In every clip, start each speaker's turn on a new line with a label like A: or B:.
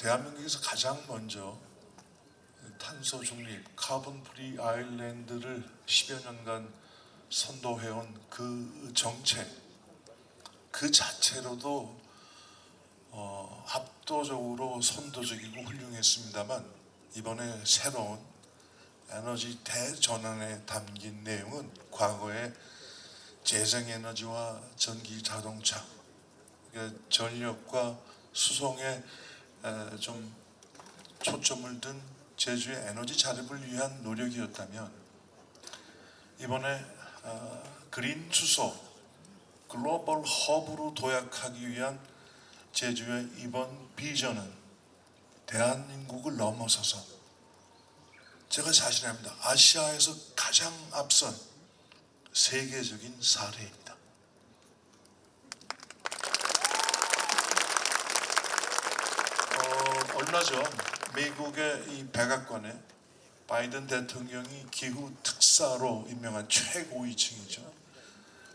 A: 대한민국에서 가장 먼저 탄소 중립, 카본 프리 아일랜드를 10여 년간 선도해온 그 정책 그 자체로도 어, 압도적으로 선도적이고 훌륭했습니다만 이번에 새로운 에너지 대전환에 담긴 내용은 과거의 재생에너지와 전기 자동차, 그러니까 전력과 수송에 에, 좀 초점을 둔 제주의 에너지 자립을 위한 노력이었다면 이번에 어, 그린 수소 글로벌 허브로 도약하기 위한 제주의 이번 비전은 대한민국을 넘어서서 제가 자신합니다. 아시아에서 가장 앞선 세계적인 사례입니다. 전 미국의 이 백악관에 바이든 대통령이 기후 특사로 임명한 최고위층이죠.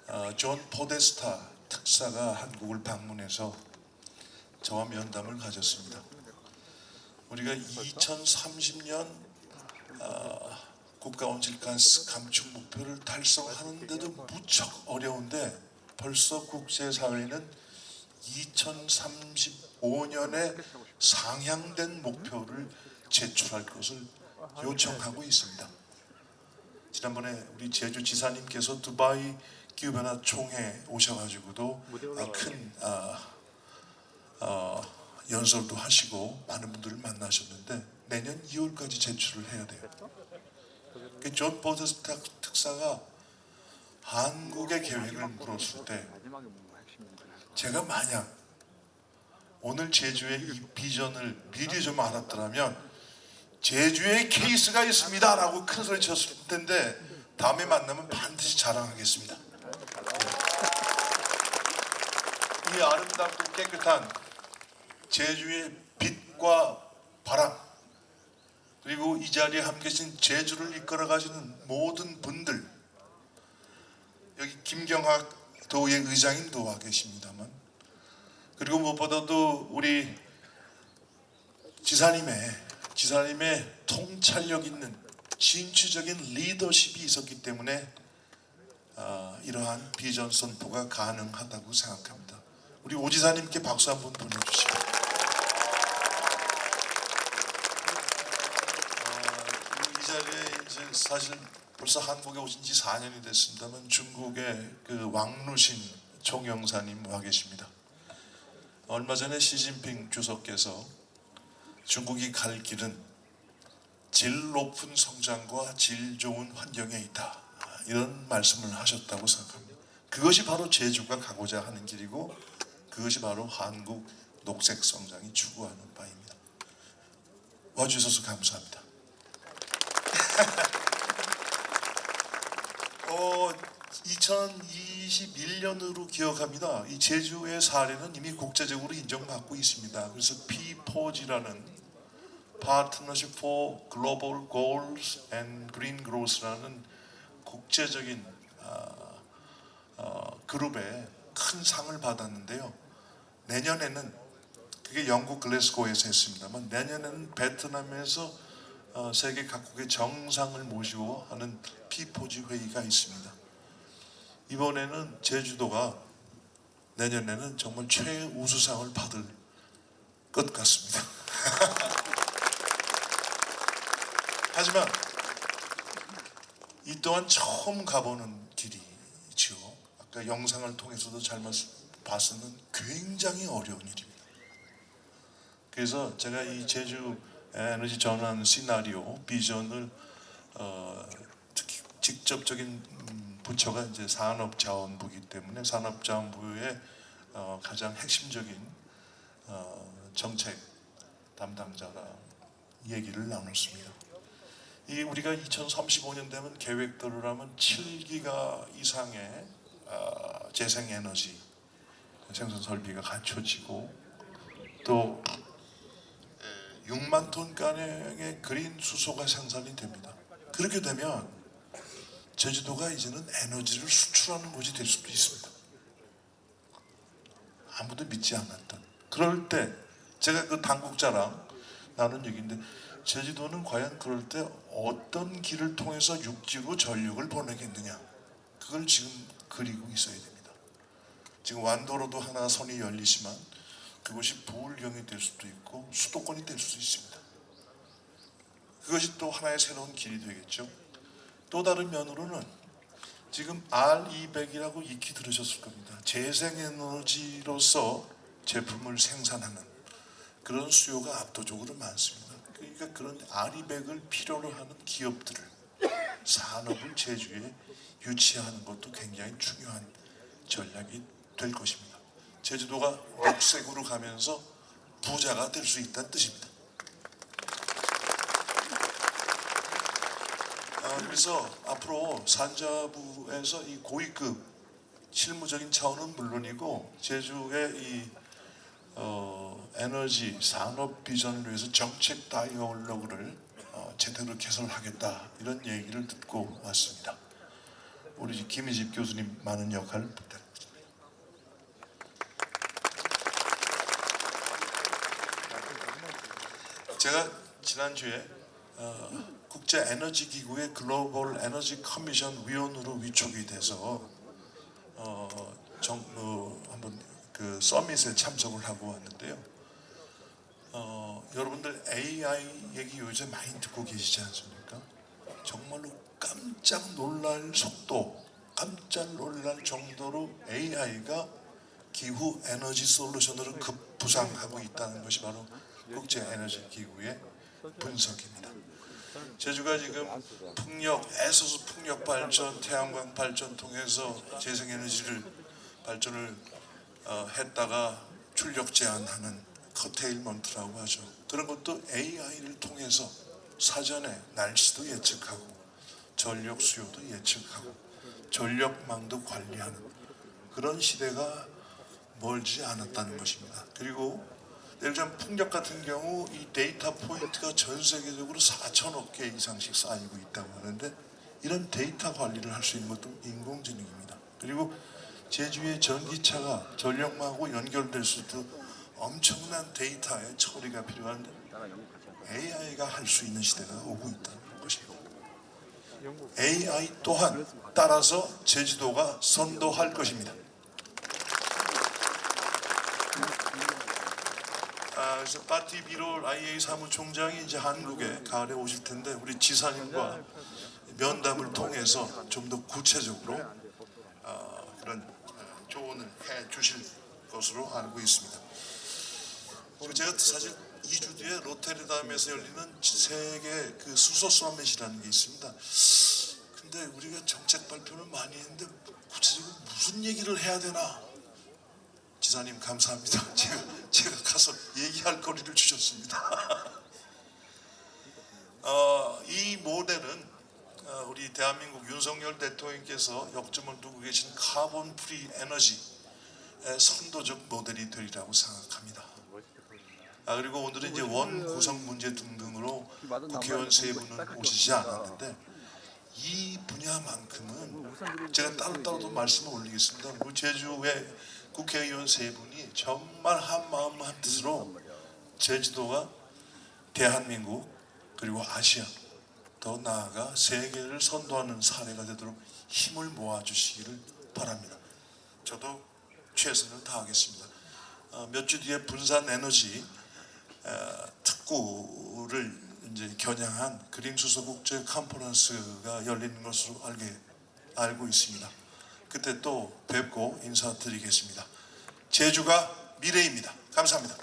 A: 어, 존 포데스타 특사가 한국을 방문해서 저와 면담을 가졌습니다. 우리가 2030년 어, 국가 온실가스 감축 목표를 달성하는데도 무척 어려운데 벌써 국제사회는 2035년에 상향된 목표를 제출할 것을 요청하고 있습니다. 지난번에 우리 제주 지사님께서 두바이 기후변화 총회 오셔가지고도 아, 큰 아, 어, 연설도 하시고 많은 분들을 만나셨는데 내년 2월까지 제출을 해야 돼요. 그존 포드스타 특사가 한국의 계획을 물었을 때. 제가 만약 오늘 제주의 이 비전을 미리 좀 알았더라면 제주에 케이스가 있습니다 라고 큰 소리 쳤을 텐데 다음에 만나면 반드시 자랑하겠습니다. 이 아름답고 깨끗한 제주의 빛과 바람 그리고 이 자리에 함께 계신 제주를 이끌어 가시는 모든 분들 여기 김경학 도의 의장님도 와 계십니다만 그리고 무엇보다도 우리 지사님의 지사님의 통찰력 있는 진취적인 리더십이 있었기 때문에 아, 이러한 비전 선포가 가능하다고 생각합니다. 우리 오 지사님께 박수 한번 보내주시고 아, 이 자리에 이제 사실 벌써 한국에 오신 지 4년이 됐습니다만 중국의 그 왕루신 총영사님 와 계십니다. 얼마 전에 시진핑 주석께서 중국이 갈 길은 질 높은 성장과 질 좋은 환경에 있다. 이런 말씀을 하셨다고 생각합니다. 그것이 바로 제주가 가고자 하는 길이고 그것이 바로 한국 녹색 성장이 추구하는 바입니다. 와주셔서 감사합니다. 어, 2021년으로 기억합니다. 이 제주의 사례는 이미 국제적으로 인정받고 있습니다. 그래서 P4G라는 Partnership for Global Goals and Green Growth라는 국제적인 어, 어, 그룹에 큰 상을 받았는데요. 내년에는 그게 영국 글래스고에서 했습니다만 내년에는 베트남에서 어, 세계 각국의 정상을 모시고 하는 P4G 회의가 있습니다. 이번에는 제주도가 내년에는 정말 최우수상을 받을 것 같습니다. 하지만 이 또한 처음 가보는 길이지요. 아까 영상을 통해서도 잘 봤으면 굉장히 어려운 일입니다. 그래서 제가 이 제주 에너지 전환 시나리오 비전을 어, 특히 직접적인 음, 부처가 이제 산업자원부이기 때문에 산업자원부의 어, 가장 핵심적인 어, 정책 담당자랑 얘기를 나눴습니다. 이 우리가 2035년 되면 계획대로 하면 7기가 이상의 어, 재생에너지 생산 설비가 갖춰지고 또 6만 톤가량의 그린 수소가 생산이 됩니다. 그렇게 되면 제주도가 이제는 에너지를 수출하는 곳이 될 수도 있습니다. 아무도 믿지 않았던. 그럴 때 제가 그 당국자랑 나눈 얘기인데 제주도는 과연 그럴 때 어떤 길을 통해서 육지로 전력을 보내겠느냐 그걸 지금 그리고 있어야 됩니다. 지금 완도로도 하나 선이 열리지만 그것이 부울경이 될 수도 있고 수도권이 될 수도 있습니다. 그것이 또 하나의 새로운 길이 되겠죠. 또 다른 면으로는 지금 R200이라고 익히 들으셨을 겁니다. 재생에너지로서 제품을 생산하는 그런 수요가 압도적으로 많습니다. 그러니까 그런 R200을 필요로 하는 기업들을 산업을 제주에 유치하는 것도 굉장히 중요한 전략이 될 것입니다. 제주도가 녹색으로 가면서 부자가 될 수 있다는 뜻입니다. 아, 그래서 앞으로 산자부에서 이 고위급 실무적인 차원은 물론이고 제주의 이 어, 에너지 산업 비전을 위해서 정책 다이얼로그를 어, 제대로 개설하겠다 이런 얘기를 듣고 왔습니다. 우리 김희집 교수님 많은 역할을 부탁드립니다. 제가 지난주에 어, 국제 에너지 기구의 글로벌 에너지 커미션 위원으로 위촉이 돼서 어, 정, 어, 한번 그 서밋에 참석을 하고 왔는데요. 어, 여러분들 AI 얘기 요즘 많이 듣고 계시지 않습니까? 정말로 깜짝 놀랄 속도, 깜짝 놀랄 정도로 AI가 기후 에너지 솔루션으로 급부상하고 있다는 것이 바로 국제 에너지 기구의 분석입니다. 제주가 지금 풍력, 애소수 풍력 발전, 태양광 발전 통해서 재생에너지를 발전을 어, 했다가 출력 제한하는 커테일먼트라고 하죠. 그런 것도 AI를 통해서 사전에 날씨도 예측하고 전력 수요도 예측하고 전력망도 관리하는 그런 시대가 멀지 않았다는 것입니다. 그리고 예를 들면 풍력 같은 경우 이 데이터 포인트가 전 세계적으로 4천억 개 이상씩 쌓이고 있다고 하는데 이런 데이터 관리를 할 수 있는 것도 인공지능입니다. 그리고 제주의 전기차가 전력망하고 연결될 수도 엄청난 데이터의 처리가 필요한데 AI가 할 수 있는 시대가 오고 있다는 것입니다. AI 또한 따라서 제주도가 선도할 것입니다. 아, 그래서 파티 비롤 IA 사무총장이 이제 한국에 가을에 오실 텐데 우리 지사님과 면담을 통해서 좀 더 구체적으로 어, 그런 어, 조언을 해 주실 것으로 알고 있습니다. 제가 사실 2주 뒤에 로테르담에서 열리는 세계 그 수소 서밋이라는 게 있습니다. 근데 우리가 정책 발표를 많이 했는데 구체적으로 무슨 얘기를 해야 되나? 지사님 감사합니다. 제가 제가 가서 얘기할 거리를 주셨습니다. 어, 이 모델은 어, 우리 대한민국 윤석열 대통령께서 역점을 두고 계신 카본 프리 에너지의 선도적 모델이 되리라고 생각합니다. 아, 그리고 오늘은 이제 원 구성 문제 등등으로 국회의원 세 분은 오시지 않았는데 이 분야만큼은 제가 따로따로도 말씀을 올리겠습니다. 우리 제주의 국회의원 세 분이 정말 한 마음 한 뜻으로 제주도가 대한민국 그리고 아시아 더 나아가 세계를 선도하는 사례가 되도록 힘을 모아주시기를 바랍니다. 저도 최선을 다하겠습니다. 어, 몇주 뒤에 분산 에너지 어, 특구를 이제 겨냥한 그린 수소 국제 컨퍼런스가 열리는 것으로 알게 알고 있습니다. 그때 또 뵙고 인사드리겠습니다. 제주가 미래입니다. 감사합니다.